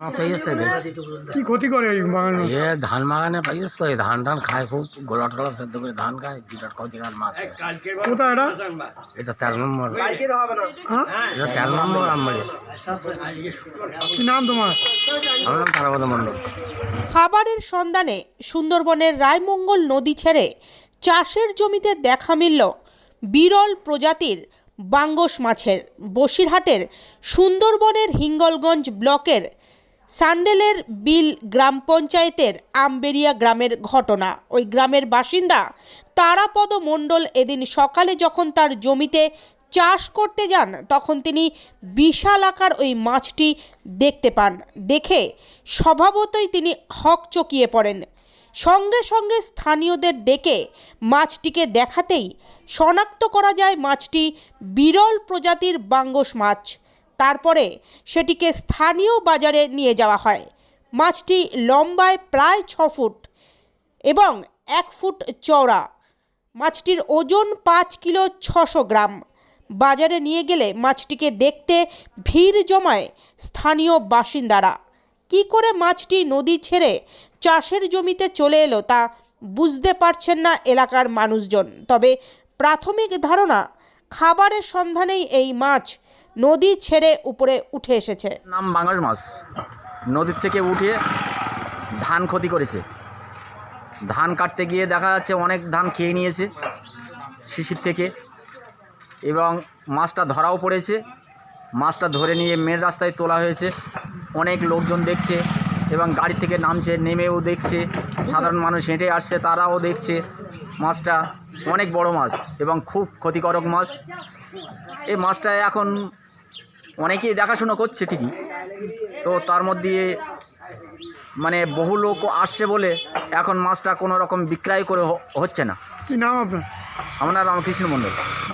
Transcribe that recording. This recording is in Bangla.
মাছ হয়ে গেছে দেখছি কি ক্ষতি করে এই বাগান এ ধান বাগানে পাইছিস তো এই ধান টান খায় খুব গোলা টোলা সেদ্ধ করে ধান খায় বিরাট ক্ষতিকার মাছ হয়। কোথায় এটা এটা তেরো নম্বর হ্যাঁ এটা তেরো নম্বর আমবাড়ি কি নাম তোমার আমার নাম তারাপদ মণ্ডল খাবারের সন্ধানে সুন্দরবনের রায়মঙ্গল নদী ছেড়ে চাষের জমিতে দেখা মিলল বিরল প্রজাতির বাঙ্গস মাছের। বসিরহাটের সুন্দরবনের হিঙ্গলগঞ্জ ব্লকের সান্ডেলের বিল গ্রাম পঞ্চায়েতের আমবেরিয়া গ্রামের ঘটনা। ওই গ্রামের বাসিন্দা তারাপদ মণ্ডল এদিন সকালে যখন তার জমিতে চাষ করতে যান, তখন তিনি বিশাল আকার ওই মাছটি দেখতে পান। দেখে স্বভাবতই তিনি হক চকিয়ে পড়েন। সঙ্গে সঙ্গে স্থানীয়দের ডেকে মাছটিকে দেখাতেই শনাক্ত করা যায় মাছটি বিরল প্রজাতির বাঙ্গস মাছ। তারপরে সেটিকে স্থানীয় বাজারে নিয়ে যাওয়া হয়। মাছটি লম্বায় প্রায় ছ ফুট এবং এক ফুট চওড়া। মাছটির ওজন পাঁচ কিলো ছশো গ্রাম। বাজারে নিয়ে গেলে মাছটিকে দেখতে ভিড় জমায় স্থানীয় বাসিন্দারা। কি করে মাছটি নদী ছেড়ে চাষের জমিতে চলে এলো তা বুঝতে পারছেন না এলাকার মানুষজন। তবে প্রাথমিক ধারণা, খাবারের সন্ধানেই এই মাছ নদী ছেড়ে উপরে উঠে এসেছে। নাম বাংলার মাছ। নদীর থেকে উঠে ধান ক্ষতি করেছে। ধান কাটতে গিয়ে দেখা যাচ্ছে অনেক ধান খেয়ে নিয়েছে শিশির থেকে এবং মাছটা ধরাও পড়েছে। মাছটা ধরে নিয়ে মেন রাস্তায় তোলা হয়েছে। অনেক লোকজন দেখছে এবং গাড়ি থেকে নামছে, নেমেও দেখছে। সাধারণ মানুষ হেঁটে আসছে, তারাও দেখছে মাছটা। অনেক বড় মাছ এবং খুব ক্ষতিকারক মাছ। এই মাছটা এখন অনেকেই দেখাশুনো করছে ঠিকই। তো তার মধ্যে মানে বহু লোক আসছে বলে এখন মাছটা কোনো রকম বিক্রয় করে হচ্ছে না। কি নাম আপনার? আমার নাম রামকৃষ্ণ মণ্ডল।